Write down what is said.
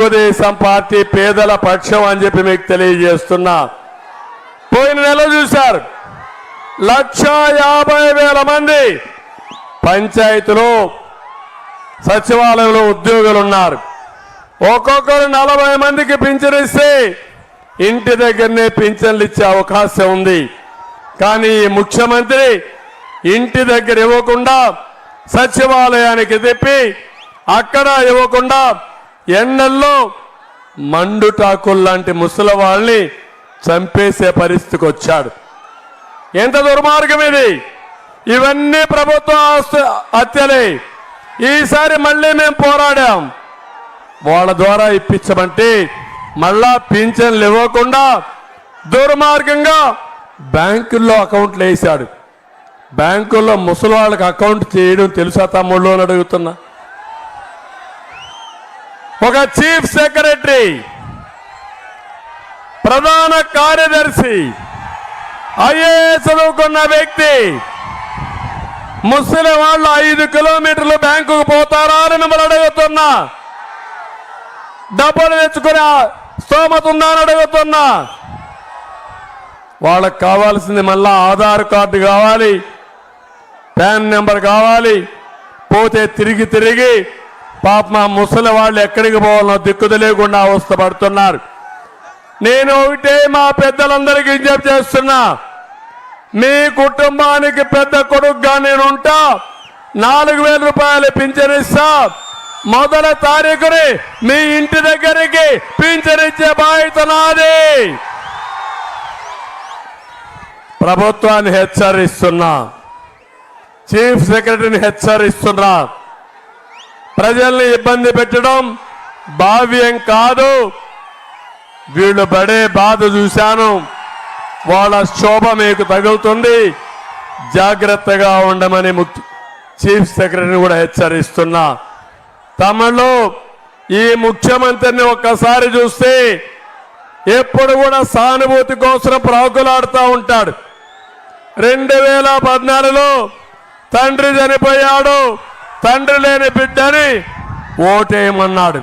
Telugu Desam party పేదల పక్షం అని చెప్పి మీకు తెలియజేస్తున్నా. పోయిన నెల చూశారు. లక్ష యాభై వేల మంది పంచాయతీలో సచివాలయంలో ఉద్యోగులు ఉన్నారు ఒక్కొక్కరు నలభై మందికి పింఛనిస్తే ఇంటి దగ్గరనే పింఛన్లు ఇచ్చే అవకాశం ఉంది. కానీ ముఖ్యమంత్రి ఇంటి దగ్గర ఇవ్వకుండా సచివాలయానికి తిప్పి అక్కడ ఇవ్వకుండా ఎండల్లో మండుటాకుల్లాంటి ముసలి వాళ్ళని చంపేసే పరిస్థితికి వచ్చాడు. ఎంత దుర్మార్గం ఇది? ఇవన్నీ ప్రభుత్వ హత్యలే. ఈసారి మళ్ళీ మేము పోరాడాం. వాళ్ళ ద్వారా ఇప్పించమంటే మళ్ళా పింఛన్లు ఇవ్వకుండా దుర్మార్గంగా బ్యాంకుల్లో అకౌంట్లు వేశాడు. బ్యాంకుల్లో ముసలి వాళ్ళకి అకౌంట్ చేయడం తెలుసా తమ్ముళ్ళు అని అడుగుతున్నా. ఒక చీఫ్ సెక్రటరీ ప్రధాన కార్యదర్శి ఐఏఎస్ చదువుకున్న వ్యక్తి ముసలి వాళ్ళు ఐదు కిలోమీటర్లు బ్యాంకుకు పోతారా అని మిమ్మల్ని అడుగుతున్నా. డబ్బులు తెచ్చుకునే స్తోమత ఉందా అని అడుగుతున్నా. వాళ్ళకి కావాల్సింది మళ్ళా ఆధార్ కార్డు కావాలి ప్యాన్ నెంబర్ కావాలి పోతే తిరిగి తిరిగి పాప మా ముసలి వాళ్ళు ఎక్కడికి పోవాలో దిక్కు తెలియకుండా అవస్థ పడుతున్నారు. నేను ఒకటే మా పెద్దలందరికీ విజ్ఞప్తి చేస్తున్నా. మీ కుటుంబానికి పెద్ద కొడుకుగా నేను ఉంటా. నాలుగు వేల రూపాయలు పింఛన్ ఇస్తా. మొదటి తారీఖుని మీ ఇంటి దగ్గరికి పింఛనిచ్చే బాధ్యత నాది. ప్రభుత్వాన్ని హెచ్చరిస్తున్నా. చీఫ్ సెక్రటరీని హెచ్చరిస్తున్నా. ప్రజల్ని ఇబ్బంది పెట్టడం భావ్యం కాదు. వీళ్ళు పడే బాధ చూశాను. వాళ్ళ శోభ మీకు తగులుతుంది. జాగ్రత్తగా ఉండమని ముఖ్య చీఫ్ సెక్రటరీని కూడా హెచ్చరిస్తున్నా. తమలో ఈ ముఖ్యమంత్రిని ఒక్కసారి చూస్తే ఎప్పుడు కూడా సానుభూతి కోసం ప్రాకులాడుతూ ఉంటాడు. రెండు వేల పద్నాలుగులో తండ్రి చనిపోయాడు. తండ్రి లేని బిడ్డని ఓటేయమన్నాడు.